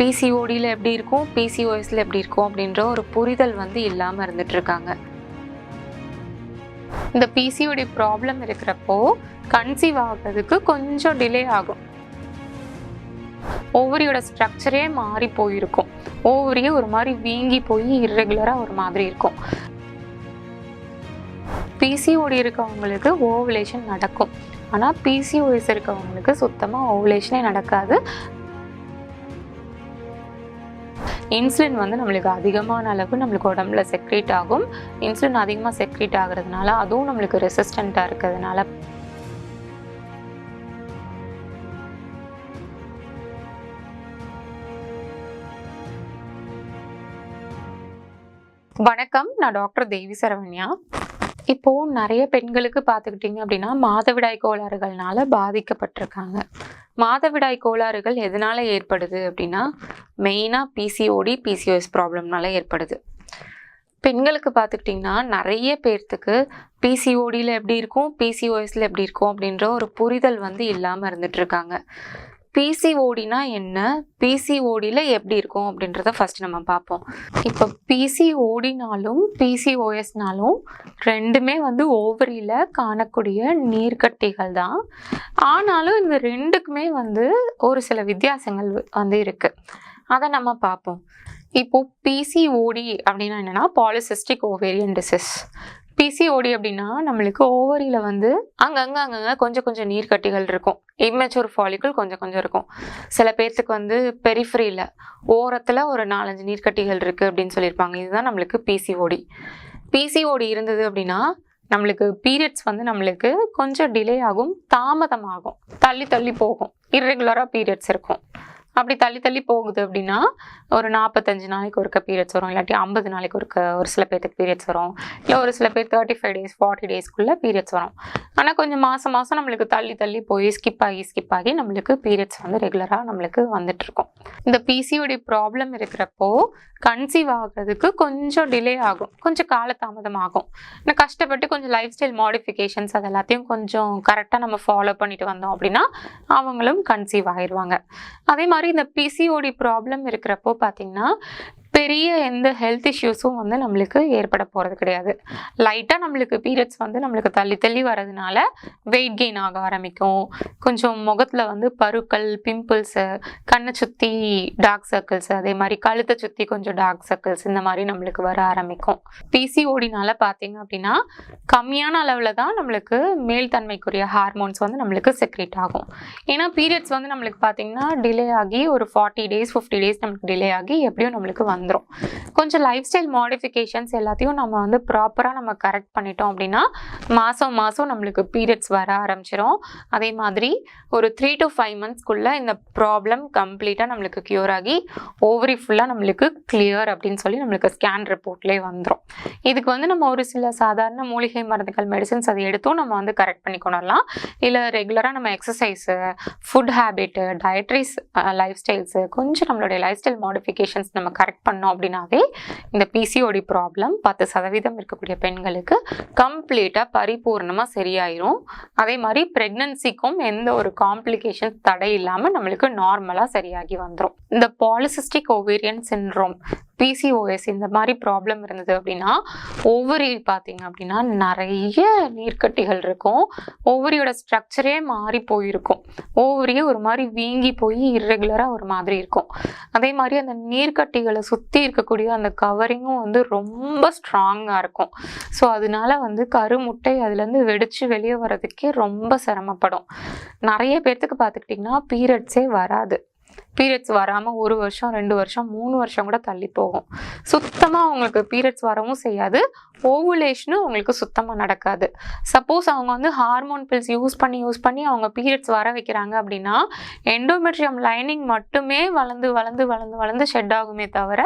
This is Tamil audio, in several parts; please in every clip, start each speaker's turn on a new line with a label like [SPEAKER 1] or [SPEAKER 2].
[SPEAKER 1] பிசிஓடியில் எப்படி இருக்கும் பிசிஓஎஸில் எப்படி இருக்கும் அப்படின்ற ஒரு புரிதல் வந்து இல்லாமல் இருந்துட்டு இருக்காங்க இந்த பிசிஓடி ப்ராப்ளம் இருக்கிறப்போ கன்சீவ் ஆகிறதுக்கு கொஞ்சம் டிலே ஆகும். ஓவரியோட ஸ்ட்ரக்சரே மாறி போயிருக்கும். ஓவரியே ஒரு மாதிரி வீங்கி போய் இர்ரெகுலராக ஒரு மாதிரி இருக்கும். பிசிஓடி இருக்கவங்களுக்கு ஓவலேஷன் நடக்கும். ஆனால் பிசிஓஎஸ் இருக்கவங்களுக்கு சுத்தமாக ஓவலேஷனே நடக்காது. இன்சுலின் வந்து நம்மளுக்கு அதிகமான அளவு நம்மளுக்கு உடம்புல செக்ரேட் ஆகும். இன்சுலின் அதிகமாக செக்ரேட் ஆகிறதுனால அதுவும் நம்மளுக்கு ரெசிஸ்டண்ட்டாக இருக்கிறதுனால. வணக்கம் நான் டாக்டர் தேவி சரவண்யா. இப்போ நிறைய பெண்களுக்கு பார்த்துக்கிட்டிங்க அப்படின்னா மாதவிடாய் கோளாறுகள்னால பாதிக்கப்பட்டிருக்காங்க. மாதவிடாய் கோளாறுகள் எதனால் ஏற்படுது அப்படின்னா மெயினாக பிசிஓடி பிசிஓஎஸ் ப்ராப்ளம்னால ஏற்படுது. பெண்களுக்கு பார்த்துக்கிட்டிங்கன்னா நிறைய பேர்த்துக்கு பிசிஓடியில் எப்படி இருக்கும் பிசிஓஎஸில் எப்படி இருக்கும் அப்படின்ற ஒரு புரிதல் வந்து இல்லாமல் இருந்துகிட்ருக்காங்க பிசிஓடினா என்ன? பிசிஓடியில் எப்படி இருக்கும் அப்படின்றத ஃபர்ஸ்ட் நம்ம பார்ப்போம். இப்போ பிசிஓடினாலும் பிசிஓஎஸ்னாலும் ரெண்டுமே வந்து ஓவரியில் காணக்கூடிய நீர்க்கட்டிகள் தான். ஆனாலும் இந்த ரெண்டுக்குமே வந்து ஒரு சில வித்தியாசங்கள் வந்து இருக்குது அதை நம்ம பார்ப்போம். இப்போ பிசிஓடி அப்படின்னா என்னென்னா பாலிசிஸ்டிக் ஓவேரியன் டிசீஸ் பிசிஓடி அப்படின்னா நம்மளுக்கு ஓவரியில் வந்து அங்கங்கே அங்கங்கே கொஞ்சம் கொஞ்சம் நீர்க்கட்டிகள் இருக்கும். இம்மெச்சூர் ஃபாலிக்குள் கொஞ்சம் கொஞ்சம் இருக்கும். சில பேர்த்துக்கு வந்து பெரிஃப்ரியில் ஓரத்தில் ஒரு நாலஞ்சு நீர்க்கட்டிகள் இருக்குது அப்படின்னு சொல்லியிருப்பாங்க. இதுதான் நம்மளுக்கு பிசிஓடி பிசிஓடி இருந்தது அப்படின்னா நம்மளுக்கு பீரியட்ஸ் வந்து நம்மளுக்கு கொஞ்சம் டிலே ஆகும் தாமதமாகும். தள்ளி தள்ளி போகும். இர்ரெகுலராக பீரியட்ஸ் இருக்கும். அப்படி தள்ளி தள்ளி போகுது அப்படின்னா ஒரு நாற்பத்தஞ்சு நாளைக்கு ஒருக்க பீரியட்ஸ் வரும். இல்லாட்டி ஐம்பது நாளைக்கு ஒருக்க ஒரு சில பேர்த்துக்கு பீரியட்ஸ் வரும். இல்லை ஒரு சில பேர் தேர்ட்டி ஃபைவ் டேஸ் ஃபார்ட்டி டேஸ்க்குள்ளே பீரியட்ஸ் வரும். ஆனால் கொஞ்சம் மாதம் மாதம் நம்மளுக்கு தள்ளி தள்ளி போய் ஸ்கிப் ஆகி ஸ்கிப் ஆகி நம்மளுக்கு பீரியட்ஸ் வந்து ரெகுலராக நம்மளுக்கு வந்துட்டுருக்கும். இந்த பிசிஓடி ப்ராப்ளம் இருக்கிறப்போ கன்சீவ் ஆகிறதுக்கு கொஞ்சம் டிலே ஆகும். கொஞ்சம் காலதாமதம் ஆகும். ஆனால் கஷ்டப்பட்டு கொஞ்சம் லைஃப் ஸ்டைல் மாடிஃபிகேஷன்ஸ் அது எல்லாத்தையும் கொஞ்சம் கரெக்டாக நம்ம ஃபாலோ பண்ணிட்டு வந்தோம் அப்படின்னா அவங்களும் கன்சீவ் ஆயிடுவாங்க அதே மாதிரி இந்த பிசிஓடி ப்ராப்ளம் இருக்கிறப்போ பார்த்தீங்கன்னா பெரிய எந்த ஹெல்த் இஷ்யூஸும் வந்து நம்மளுக்கு ஏற்பட போகிறது கிடையாது. லைட்டாக நம்மளுக்கு பீரியட்ஸ் வந்து நம்மளுக்கு தள்ளி தள்ளி வரதுனால வெயிட் கெயின் ஆக ஆரம்பிக்கும். கொஞ்சம் முகத்தில் வந்து பருக்கள் பிம்பிள்ஸு கண்ணை சுற்றி டார்க் சர்க்கிள்ஸ் அதே மாதிரி கழுத்தை சுற்றி கொஞ்சம் டார்க் சர்க்கிள்ஸ் இந்த மாதிரி நம்மளுக்கு வர ஆரம்பிக்கும். பிசிஓடினால பார்த்தீங்க அப்படின்னா கம்மியான அளவில் தான் நம்மளுக்கு மேல்தன்மைக்குரிய ஹார்மோன்ஸ் வந்து நம்மளுக்கு செக்ரேட் ஆகும். ஏன்னா பீரியட்ஸ் வந்து நம்மளுக்கு பார்த்தீங்கன்னா டிலே ஆகி ஒரு ஃபார்ட்டி டேஸ் ஃபிஃப்டி டேஸ் நம்மளுக்கு டிலே ஆகி எப்படியும் நம்மளுக்கு வந்து வந்துடும் கொஞ்சம் லைஃப் ஸ்டைல் மாடிஃபிகேஷன்ஸ் எல்லாத்தையும் நம்ம வந்து ப்ராப்பராக நம்ம கரெக்ட் பண்ணிட்டோம் அப்படின்னா மாதம் மாதம் நம்மளுக்கு பீரியட்ஸ் வர ஆரம்பிச்சிடும் அதே மாதிரி ஒரு த்ரீ டு ஃபைவ் மந்த்ஸ்க்குள்ளே இந்த ப்ராப்ளம் கம்ப்ளீட்டாக நம்மளுக்கு க்யூர் ஆகி ஓவரி ஃபுல்லாக நம்மளுக்கு கிளியர் அப்படின்னு சொல்லி நம்மளுக்கு ஸ்கேன் ரிப்போர்ட்லேயே வந்துடும் இதுக்கு வந்து நம்ம ஒரு சில சாதாரண மூலிகை மருந்துகள் மெடிசன்ஸ் அதை எடுத்தும் நம்ம வந்து கரெக்ட் பண்ணி கொண்டுடலாம் இல்லை ரெகுலராக நம்ம எக்ஸசைஸு ஃபுட் ஹேபிட்டு டயட்ரிஸ் லைஃப் ஸ்டைல்ஸு கொஞ்சம் நம்மளுடைய லைஃப் ஸ்டைல் மாடிஃபிகேஷன்ஸ் நம்ம கரெக்ட் பண்ணோம் அப்படின்னாவே இந்த பிசிஓடி ப்ராப்ளம் பத்து சதவீதம் இருக்கக்கூடிய பெண்களுக்கு கம்ப்ளீட்டாக பரிபூர்ணமாக சரியாயிரும். அதே மாதிரி ப்ரெக்னன்சிக்கும் எந்த ஒரு காம்ப்ளிகேஷன் தடை இல்லாமல் நம்மளுக்கு நார்மலாக சரியாகி வந்துடும் இந்த பாலிசிஸ்டிக் ஓவேரியன் சின்ரோம் பிசிஓஎஸ் இந்த மாதிரி ப்ராப்ளம் இருந்தது அப்படின்னா ஒவ்வொரு பார்த்தீங்க அப்படின்னா நிறைய நீர்க்கட்டிகள் இருக்கும். ஒவ்வொரியோட ஸ்ட்ரக்சரே மாறி போயிருக்கும். ஒவ்வொரியே ஒரு மாதிரி வீங்கி போய் இர்ரெகுலராக ஒரு மாதிரி இருக்கும். அதே மாதிரி அந்த நீர்க்கட்டிகளை சுற்றி சுற்றி இருக்கக்கூடிய அந்த கவரிங்கும் வந்து ரொம்ப ஸ்ட்ராங்காக இருக்கும். ஸோ அதனால வந்து கருமுட்டை அதுலேருந்து வெடித்து வெளியே வர்றதுக்கே ரொம்ப சிரமப்படும். நிறைய பேர்த்துக்கு பார்த்துக்கிட்டிங்கன்னா பீரியட்ஸே வராது. பீரியட்ஸ் வராமல் ஒரு வருஷம் ரெண்டு வருஷம் மூணு வருஷம் கூட தள்ளி போகும். சுத்தமாக அவங்களுக்கு பீரியட்ஸ் வரவும் செய்யாது. ஓவுலேஷனும் அவங்களுக்கு சுத்தமாக நடக்காது. சப்போஸ் அவங்க வந்து ஹார்மோன் பில்ஸ் யூஸ் பண்ணி யூஸ் பண்ணி அவங்க பீரியட்ஸ் வர வைக்கிறாங்க அப்படின்னா எண்டோமெட்ரியம் லைனிங் மட்டுமே வளர்ந்து வளர்ந்து வளர்ந்து வளர்ந்து ஷெட் ஆகுமே தவிர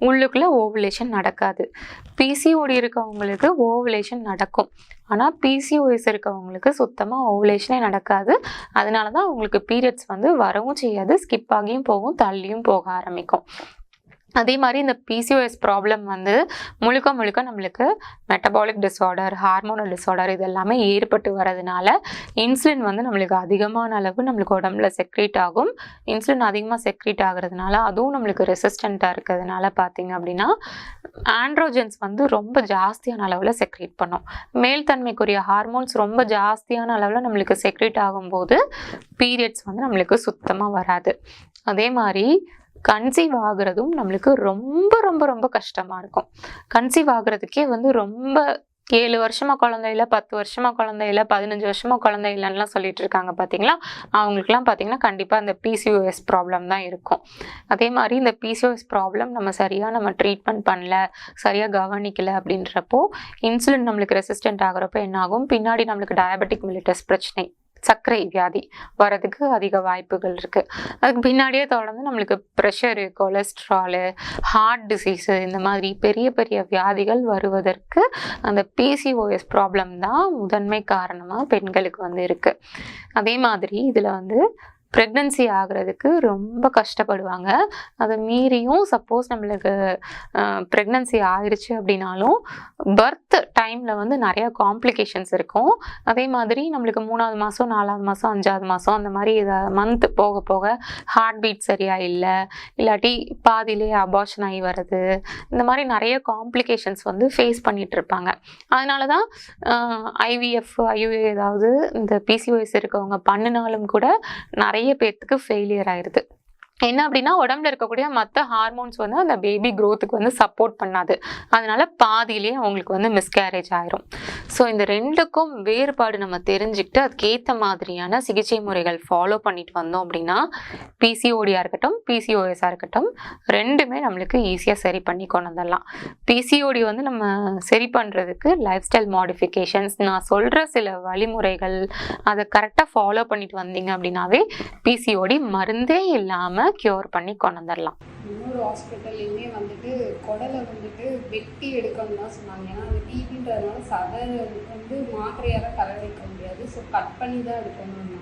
[SPEAKER 1] உள்ளுக்குள்ளே ஓவுலேஷன் நடக்காது. பிசிஓடி இருக்கவங்களுக்கு ஓவுலேஷன் நடக்கும். ஆனால் பிசிஓஎஸ் இருக்கவங்களுக்கு சுத்தமாக ஓவுலேஷனே நடக்காது. அதனால தான் அவங்களுக்கு பீரியட்ஸ் வந்து வரவும் செய்யாது ஸ்கிப் ஆகியும் போகும் தள்ளியும் போக ஆரம்பிக்கும். அதே மாதிரி இந்த பிசிஓஎஸ் ப்ராப்ளம் வந்து முழுக்க முழுக்க நம்மளுக்கு மெட்டபாலிக் டிஸார்டர் ஹார்மோனல் டிஸார்டர் இது எல்லாமே ஏற்பட்டு வரதுனால இன்சுலின் வந்து நம்மளுக்கு அதிகமான அளவு நம்மளுக்கு உடம்புல செக்ரேட் ஆகும். இன்சுலின் அதிகமாக செக்ரேட் ஆகுறதுனால அதுவும் நம்மளுக்கு ரெசிஸ்டண்ட்டாக இருக்கிறதுனால பார்த்தீங்க அப்படின்னா ஆண்ட்ரோஜன்ஸ் வந்து ரொம்ப ஜாஸ்தியான அளவில் செக்ரேட் பண்ணும். மேல்தன்மைக்குரிய ஹார்மோன்ஸ் ரொம்ப ஜாஸ்தியான அளவில் நம்மளுக்கு செக்ரேட் ஆகும்போது பீரியட்ஸ் வந்து நம்மளுக்கு சுத்தமாக வராது. அதே மாதிரி கன்சீவ் ஆகுறதும் நம்மளுக்கு ரொம்ப ரொம்ப ரொம்ப கஷ்டமாக இருக்கும். கன்சீவ் ஆகுறதுக்கே வந்து ரொம்ப ஏழு வருஷமா குழந்தை இல்லை பத்து வருஷமா குழந்தை இல்லை பதினஞ்சு வருஷமா குழந்தை இல்லைன்னுலாம் சொல்லிட்டு இருக்காங்க பார்த்தீங்களா அவங்களுக்குலாம் பார்த்தீங்கன்னா கண்டிப்பாக இந்த பிசிஓஎஸ் ப்ராப்ளம் தான் இருக்கும். அதே மாதிரி இந்த பிசிஓஎஸ் ப்ராப்ளம் நம்ம சரியாக நம்ம ட்ரீட்மெண்ட் பண்ணல சரியாக கவனிக்கல அப்படின்றப்போ இன்சுலின் நம்மளுக்கு ரெசிஸ்டன்ட் ஆகிறப்ப என்ன ஆகும் பின்னாடி நம்மளுக்கு டயபெட்டிக் மிலிட்டஸ் பிரச்சனை. சர்க்கரை வியாதி வரதுக்கு அதிக வாய்ப்புகள் இருக்குது அதுக்கு பின்னாடியே தொடர்ந்து நம்மளுக்கு ப்ரெஷரு கொலஸ்ட்ராலு ஹார்ட் டிசீஸு இந்த மாதிரி பெரிய பெரிய வியாதிகள் வருவதற்கு அந்த பிசிஓஎஸ் ப்ராப்ளம் தான் முதன்மை காரணமாக பெண்களுக்கு வந்து இருக்குது அதே மாதிரி இதில் வந்து ப்ரெக்னன்சி ஆகிறதுக்கு ரொம்ப கஷ்டப்படுவாங்க. அதை மீறியும் சப்போஸ் நம்மளுக்கு ப்ரெக்னன்சி ஆயிடுச்சு அப்படின்னாலும் பர்த் டைமில் வந்து நிறையா காம்ப்ளிகேஷன்ஸ் இருக்கும். அதே மாதிரி நம்மளுக்கு மூணாவது மாதம் நாலாவது மாதம் அஞ்சாவது மாதம் அந்த மாதிரி மந்த் போக போக ஹார்ட் பீட் சரியாக இல்லை இல்லாட்டி பாதியிலே அபார்ஷன் ஆகி வர்றது இந்த மாதிரி நிறைய காம்ப்ளிகேஷன்ஸ் வந்து ஃபேஸ் பண்ணிகிட்டு இருப்பாங்க. அதனால தான் ஐவிஎஃப் ஐயுஏ ஏதாவது இந்த பிசிஓஎஸ் இருக்கவங்க பண்ணினாலும் கூட நிறைய பேர்த்துக்கு ஃபெயிலியர் ஆயிடுது என்ன அப்படின்னா உடம்புல இருக்கக்கூடிய மற்ற ஹார்மோன்ஸ் வந்து அந்த பேபி க்ரோத்துக்கு வந்து சப்போர்ட் பண்ணாது. அதனால பாதியிலேயே அவங்களுக்கு வந்து மிஸ்கேரேஜ் ஆயிரும். ஸோ இந்த ரெண்டுக்கும் வேறுபாடு நம்ம தெரிஞ்சுக்கிட்டு அதுக்கேற்ற மாதிரியான சிகிச்சை முறைகள் ஃபாலோ பண்ணிட்டு வந்தோம் அப்படின்னா பிசிஓடியாக இருக்கட்டும் பிசிஓஎஸ்ஸாக இருக்கட்டும் ரெண்டுமே நம்மளுக்கு ஈஸியாக சரி பண்ணி கொண்டு வந்துடலாம். பிசிஓடி வந்து நம்ம சரி பண்ணுறதுக்கு லைஃப் ஸ்டைல் மாடிஃபிகேஷன்ஸ் நான் சொல்கிற சில வழிமுறைகள் அதை கரெக்டாக ஃபாலோ பண்ணிட்டு வந்தீங்க அப்படின்னாவே பிசிஓடி மருந்தே இல்லாமல் க்யூர் பண்ணி கொண்டு வந்துடலாம்
[SPEAKER 2] இன்னொரு ஹாஸ்பிட்டல்லையுமே வந்துட்டு குடலை வந்துட்டு வெட்டி எடுக்கணும் தான் சொன்னாங்க. ஏன்னா அந்த டிவின்றதுனால சதை வந்து மாத்திரையால கரை வைக்க முடியாது. ஸோ கட் பண்ணி தான் எடுக்கணும்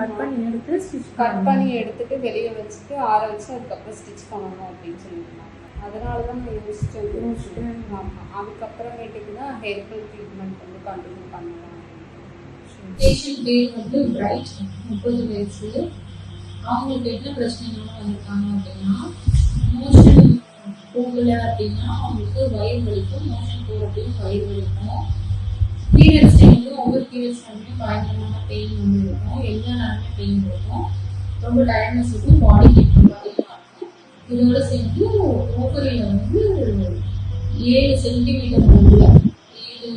[SPEAKER 3] கட் பண்ணி எடுத்து ஸ்டிச்
[SPEAKER 2] கட் பண்ணி எடுத்துட்டு வெளியே வச்சுட்டு ஆற வச்சு அதுக்கப்புறம் ஸ்டிச் பண்ணணும் அப்படின்னு சொல்லியிருந்தாங்க. அதனால தான் நான் யோசிச்சேன். ஆமாம் அதுக்கப்புறமேட்டுக்கு தான் ஹெர்பல் ட்ரீட்மெண்ட் வந்து கண்டினியூ பண்ணலாம்.
[SPEAKER 3] பேஷண்ட் பேர் வந்து பிரைட் முப்பது வயசு அவங்களுக்கு என்ன பிரச்சனைகள்லாம் வந்திருக்காங்க அப்படின்னா மோஷன் போகல அப்படின்னா அவங்களுக்கு வயிறு வலிக்கும் மோஷன் போகிறப்பையும் வயிறு வலிக்கும். பீரியட்ஸ் டைம்லையும் ஒவ்வொரு பீரியட்ஸ் டைம்லையும் பயங்கரமான பெயின் வந்து இருக்கும் எல்லா நேரமே பெயின் இருக்கும். ரொம்ப டயர்னஸ் இருக்கும். பாடி ஹீட் இருக்கும். இதோட சேர்ந்து ஓக்கரையில் வந்து ஏழு சென்டிமீட்டர் அளவில் ஏழு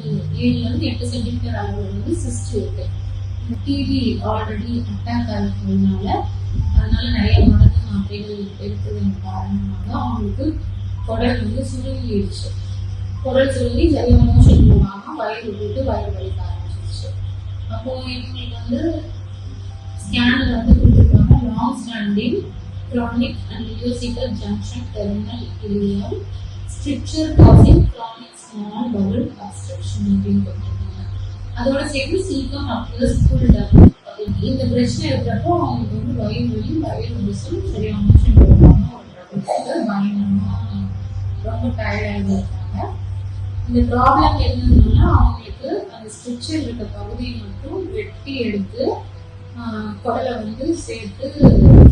[SPEAKER 3] ஏழுலேருந்து எட்டு சென்டிமீட்டர் அளவில் வந்து சிஸ்ட் இருக்கு. டிவி ஆல்ரெடி அட்டாக் ஆகிறதுனால அதனால நிறைய மருந்து மாத்திரைகள் எடுத்ததன் காரணமாக அவங்களுக்கு குடல் வந்து சுருங்கிடுச்சு. குடல் சுருங்கி சரியா மோஷன் போகாம வயிறு போட்டு வயிறு வலிக்க ஆரம்பிச்சிருச்சு. அப்போ இவங்களுக்கு வந்து ஸ்கேனில் வந்து கொடுத்துருக்காங்க long standing chronic and musical junction terminal ileum stricture causing chronic small bowel obstruction அப்படின்னு கொடுத்துருக்காங்க. அதோட சேர்த்து சீக்கம் ஸ்கூல் ஃபுல் இந்த பிரச்சனை இருக்கிறப்போ அவங்களுக்கு வந்து வயிறு வலி வயிறு முடிச்சும் சரியா மோஷன் போகாம பயங்கரமா ரொம்ப டயர்டாக இருக்காங்க இந்த ப்ராப்ளம் என்னன்னா அவங்களுக்கு அந்த ஸ்ட்ரிச்சர் இருக்க பகுதியை மட்டும் வெட்டி எடுத்து குடலை வந்து சேர்த்து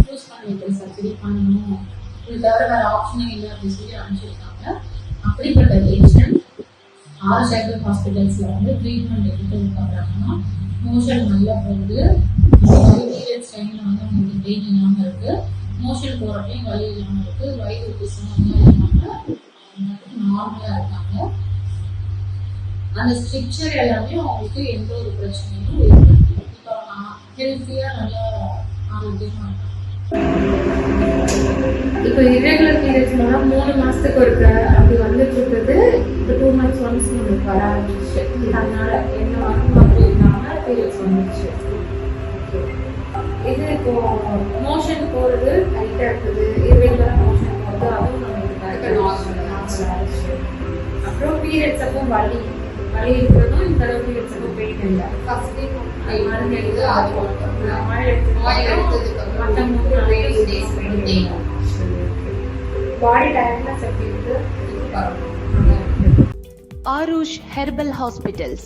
[SPEAKER 3] யூஸ் பண்ணி வைக்கிற சர்ஜரி பண்ணணும். இது தவிர வேற ஆப்ஷனே இல்லை அப்படின்னு சொல்லி அனுப்பிச்சிருக்காங்க. அப்படிப்பட்ட பேஷண்ட் ஆர் சைக்கிள் ஹாஸ்பிட்டல்ஸ்ல வந்து ட்ரீட்மெண்ட் எடுத்ததுக்கு அப்புறமா மோஷன் நல்லா போகுது. பீரியட்ஸ் டைமில் வந்து உங்களுக்கு பெயின் இல்லாமல் இருக்குது மோஷன் போகிறப்பையும் வலி இல்லாமல் இருக்குது வயிறு பிசுனமா இல்லாமல் நார்மலாக இருக்காங்க. அந்த ஸ்ட்ரிக்சர் எல்லாமே அவங்களுக்கு எந்த ஒரு பிரச்சனையும் இப்போ ஹெல்த்தியாக நல்லா ஆரோக்கியமாக இருக்காங்க
[SPEAKER 4] இப்போ irregular periods மூணு மாசத்துக்கு ஒருக்க அப்படி வந்துட்டு இருக்குது. இப்போ டூ மந்த்ஸ் ஒன்ஸ் நம்மளுக்கு வர ஆரம்பிச்சு அதனால என்ன வரும் அப்படின்னா இல்லாம பீரியட்ஸ் வந்துச்சு இது இப்போ மோஷன் போறது டைட்டா இருக்குது irregular மோஷன் போறது அதுவும் நம்மளுக்கு நார்மல் ஆயிடுச்சு அப்புறம் பீரியட்ஸ் அப்போ வலி வலி இருக்கிறதும் இந்த தடவை பீரியட்ஸ் அப்போ பெயின் இல்லை
[SPEAKER 2] ஃபர்ஸ்ட் டே
[SPEAKER 4] மருந்து எடுத்து அது மழை எடுத்து
[SPEAKER 2] ஆயில் எடுத்ததுக்கு அப்புறம்
[SPEAKER 4] மற்ற மூணு
[SPEAKER 2] நிறைய
[SPEAKER 4] நாளைக்கு
[SPEAKER 2] days
[SPEAKER 4] பெயின்
[SPEAKER 2] pain.
[SPEAKER 4] இல்லை பாடி டயர்ட்னஸ் எப்படி இருக்கு
[SPEAKER 5] Aarush herbal hospitals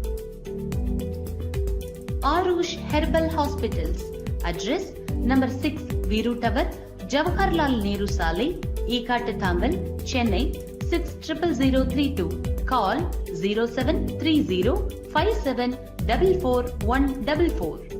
[SPEAKER 5] Arush Herbal Hospitals. Address number 6 Viru Tower, Jawaharlal Nehru Sale, Ekattatangal, Chennai 600032. Call 0730 574414.